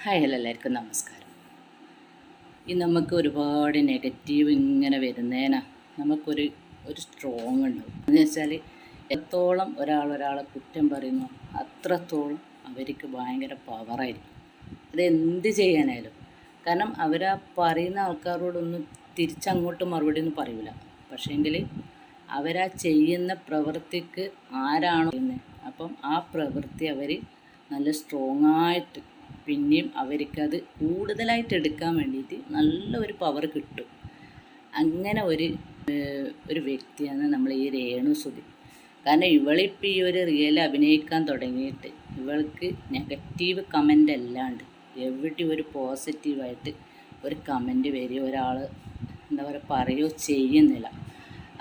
Hi hello എല്ലാവർക്കും നമസ്കാരം. ഈ നമുക്ക് ഒരുപാട് നെഗറ്റീവ് ഇങ്ങനെ വരുന്നേനാ. നമുക്കൊരു ഒരു സ്ട്രോങ് ഉണ്ടാവും. എന്ന് വെച്ചാൽ എത്രത്തോളം ഒരാൾ ഒരാളെ കുറ്റം പറയുന്നു അത്രത്തോളം അവർക്ക് ഭയങ്കര പവറായിരിക്കും അത് എന്ത് ചെയ്യാനായാലും. കാരണം അവരാ പറയുന്ന ആൾക്കാരോടൊന്നും തിരിച്ചങ്ങോട്ട് മറുപടി ഒന്നും പറയൂല. പക്ഷേങ്കിൽ അവരാ ചെയ്യുന്ന പ്രവൃത്തിക്ക് ആരാണോ അപ്പം ആ പ്രവൃത്തി അവർ നല്ല സ്ട്രോങ് ആയിട്ട് പിന്നെയും അവർക്കത് കൂടുതലായിട്ട് എടുക്കാൻ വേണ്ടിയിട്ട് നല്ല ഒരു പവർ കിട്ടും. അങ്ങനെ ഒരു ഒരു വ്യക്തിയാണ് നമ്മൾ ഈ രേണു സുധി. കാരണം ഇവളിപ്പോൾ ഈ ഒരു റിയൽ അഭിനയിക്കാൻ തുടങ്ങിയിട്ട് ഇവൾക്ക് നെഗറ്റീവ് കമന്റ് അല്ലാണ്ട് എവിടെ ഒരു പോസിറ്റീവായിട്ട് ഒരു കമന്റ് വരിക ഒരാൾ എന്താ പറയുക പറയുകയോ ചെയ്യുന്നില്ല.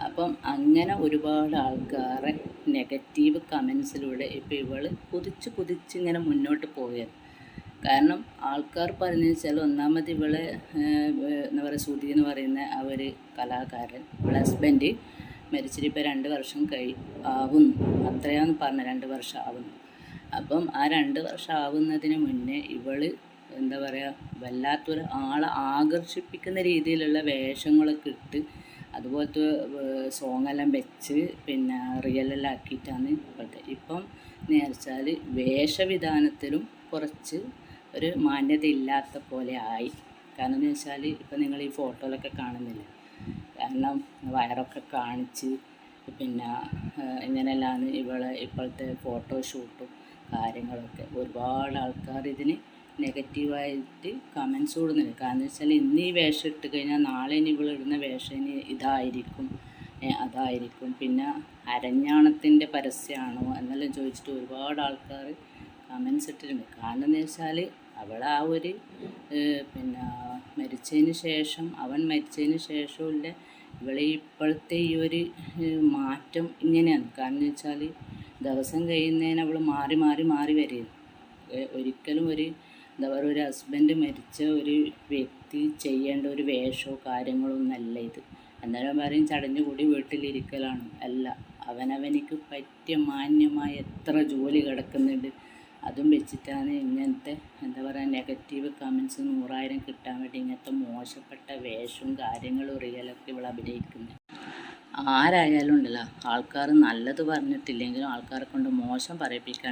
അപ്പം അങ്ങനെ ഒരുപാട് ആൾക്കാരെ നെഗറ്റീവ് കമൻസിലൂടെ ഇപ്പോൾ ഇവൾ കുതിച്ച് കുതിച്ച് ഇങ്ങനെ മുന്നോട്ട് പോവുകയാണ്. കാരണം ആൾക്കാർ പറഞ്ഞു വെച്ചാൽ ഒന്നാമത് ഇവളെ എന്താ പറയുക സുധി എന്ന് പറയുന്ന ആ ഒരു കലാകാരൻ ഇവളെ ഹസ്ബൻഡ് മരിച്ചിട്ട് ഇപ്പോൾ രണ്ട് വർഷം കഴി ആവുന്നു. അത്രയാന്ന് പറഞ്ഞ രണ്ട് വർഷം ആവുന്നു. അപ്പം ആ രണ്ട് വർഷം ആവുന്നതിന് മുന്നേ ഇവൾ എന്താ പറയുക വല്ലാത്തൊരു ആളെ ആകർഷിപ്പിക്കുന്ന രീതിയിലുള്ള വേഷങ്ങളൊക്കെ ഇട്ട് അതുപോലത്തെ സോങ്ങെല്ലാം വെച്ച് പിന്നെ റിയലെല്ലാം ആക്കിയിട്ടാണ് ഇപ്പോഴത്തെ ഇപ്പം നേർച്ചാൽ വേഷവിധാനത്തിലും കുറച്ച് ഒരു മാന്യത ഇല്ലാത്ത പോലെ ആയി. കാരണം എന്ന് വെച്ചാൽ ഇപ്പം നിങ്ങൾ ഈ ഫോട്ടോയിലൊക്കെ കാണുന്നില്ല? കാരണം വയറൊക്കെ കാണിച്ച് പിന്നെ ഇങ്ങനെയല്ലാന്ന് ഇവളെ ഇപ്പോഴത്തെ ഫോട്ടോ ഷൂട്ടും കാര്യങ്ങളൊക്കെ ഒരുപാട് ആൾക്കാർ ഇതിന് നെഗറ്റീവായിട്ട് കമൻസ് കൊടുക്കുന്നുണ്ട് കാരണം എന്ന് വെച്ചാൽ ഇന്ന് ഈ വേഷം ഇട്ട് കഴിഞ്ഞാൽ നാളെ ഇനി ഇവൾ ഇടുന്ന വേഷം ഇതായിരിക്കും അതായിരിക്കും. പിന്നെ അരഞ്ഞാണത്തിന്റെ പരസ്യമാണോ എന്നെല്ലാം ചോദിച്ചിട്ട് ഒരുപാട് ആൾക്കാർ കമൻസ് ഇട്ടിരുന്നു. കാരണം എന്ന് വെച്ചാൽ അവൾ ആ ഒരു പിന്നെ മരിച്ചതിന് ശേഷം അവൻ മരിച്ചതിന് ശേഷമുള്ള ഇവളെ ഇപ്പോഴത്തെ ഈ ഒരു മാറ്റം ഇങ്ങനെയാണ്. കാരണം എന്ന് വെച്ചാൽ ദിവസം കഴിയുന്നതിന് അവൾ മാറി മാറി മാറി ഏ, ഒരിക്കലും ഒരു എന്താ പറയുക ഒരു ഹസ്ബൻഡ് മരിച്ച ഒരു വ്യക്തി ചെയ്യേണ്ട ഒരു വേഷമോ കാര്യങ്ങളോ ഒന്നല്ല ഇത്. അന്നേരം പറയും ചടഞ്ഞു കൂടി വീട്ടിലിരിക്കലാണ്. അല്ല അവനവനിക്ക് പറ്റിയ മാന്യമായ എത്ര ജോലി കിടക്കുന്നുണ്ട്. അതും വെച്ചിട്ടാണ് ഇങ്ങനത്തെ എന്താ പറയുക നെഗറ്റീവ് കമൻസ് നൂറായിരം കിട്ടാൻ വേണ്ടി ഇങ്ങനത്തെ മോശപ്പെട്ട വേഷവും കാര്യങ്ങളും റിയലൊക്കെ ഇവൾ അഭിനയിക്കുന്നത് ആരായാലും ഉണ്ടല്ലോ ആൾക്കാർ നല്ലത് പറഞ്ഞിട്ടില്ലെങ്കിലും ആൾക്കാരെ കൊണ്ട് മോശം പറയിപ്പിക്കാണ്ട്